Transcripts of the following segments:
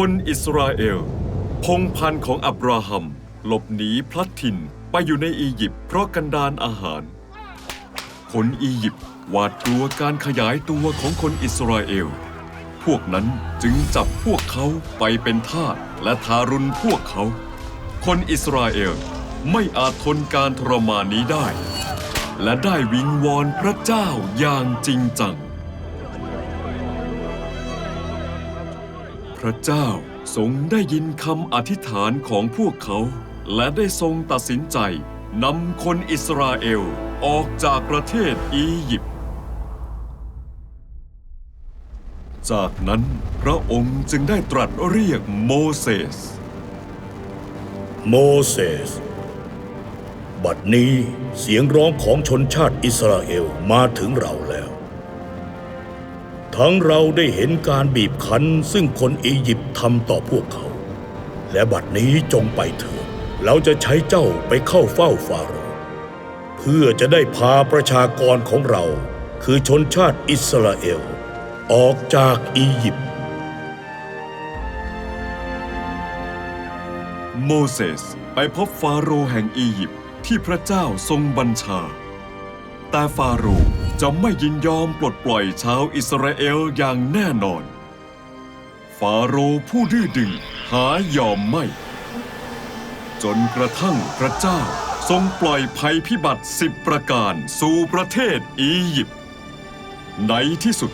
คนอิสราเอล พงพันธ์ของอับราฮัม หลบหนีพลัดถิ่นไปอยู่ในอียิปต์เพราะกันดานอาหาร คนอียิปต์หวาดกลัวการขยายตัวของคนอิสราเอล พวกนั้นจึงจับพวกเขาไปเป็นทาสและทารุณพวกเขา คนอิสราเอลไม่อาจทนการทรมานนี้ได้ และได้วิงวอนพระเจ้าอย่างจริงจัง ระเจ้าทรงได้ยินคำอธิษฐานของพวกเขา และได้ทรงตัดสินใจนำคนอิสราเอลออกจากประเทศอียิปต์ จากนั้นพระองค์จึงได้ตรัสเรียกโมเสส โมเสส บัดนี้เสียงร้องของชนชาติอิสราเอลมาถึงเราแล้ว ทั้งเราได้เห็นการบีบคั้นซึ่งคนอียิปต์ทำต่อพวกเขา และบัดนี้จงไปเถิดเราจะใช้เจ้าไปเข้าเฝ้าฟาโรห์เพื่อจะได้พาประชากรของเรา คือชนชาติอิสราเอล ออกจากอียิปต์โมเสสไปพบฟาโรห์แห่งอียิปต์ที่พระเจ้าทรงบัญชา แต่ฟาโรห์ จะไม่ยินยอมปลดปล่อยชาวอิสราเอลอย่างแน่นอน ฟาโรห์ผู้ดื้อดึงหายอมไม่ จนกระทั่งพระเจ้าทรงปล่อยภัยพิบัติสิบประการสู่ประเทศอียิปต์ในที่สุด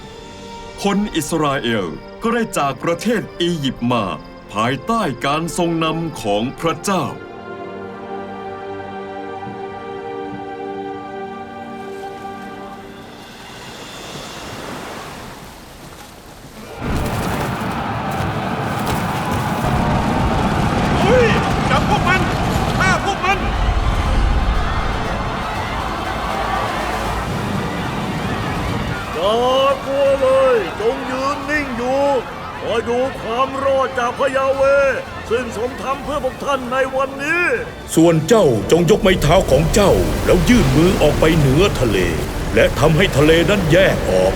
คนอิสราเอลก็ได้จากประเทศอียิปต์มา ภายใต้การทรงนำของพระเจ้า ยืนนิ่งอยู่คอยดูความรอดจากพระยาเว ซึ่งสมทำเพื่อพวกท่านในวันนี้ ส่วนเจ้าจงยกไม้เท้าของเจ้า แล้วยื่นมือออกไปเหนือทะเล และทำให้ทะเลนั้นแยกออก